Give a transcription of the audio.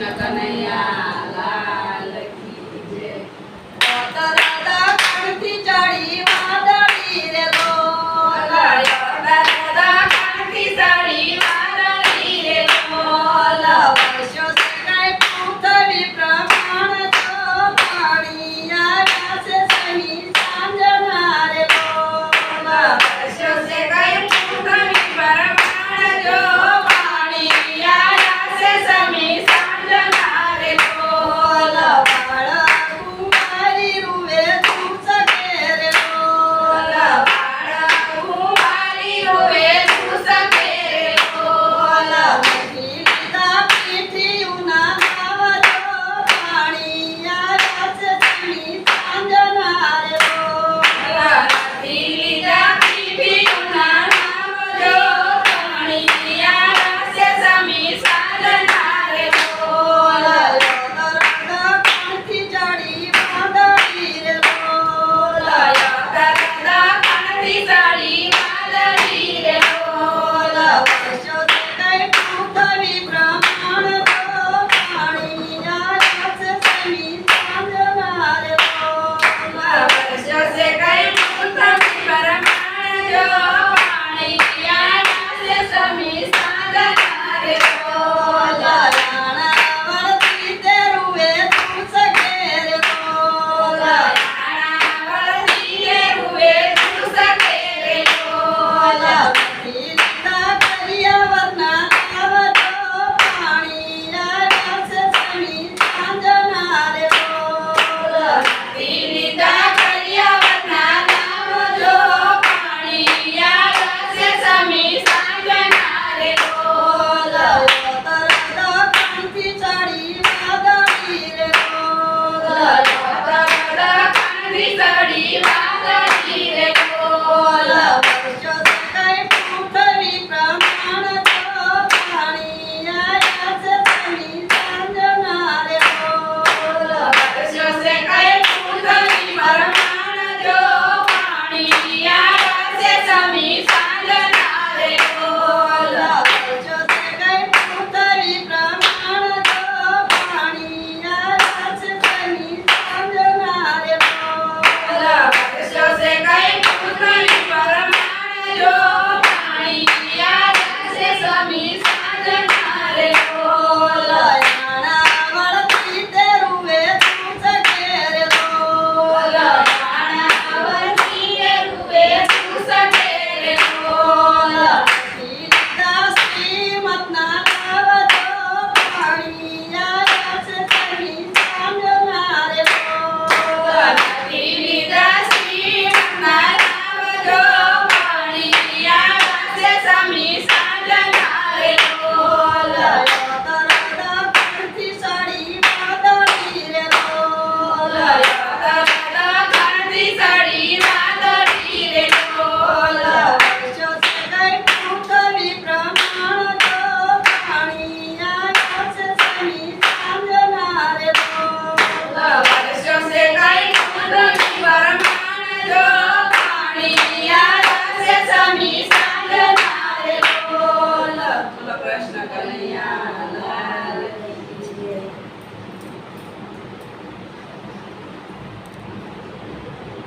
કૃષ્ણ કનૈયા લાલ કી જય દાદા કણથી ચડી વાદળી રે લોલ દાદા કણથી ચડી વાદળી રે લોલ વર્ષો સગાઈ પૂતળી પ્રમાણ તો પાણી આ રાસે સહી સાંજના રે લોલ Sammy, Sammy.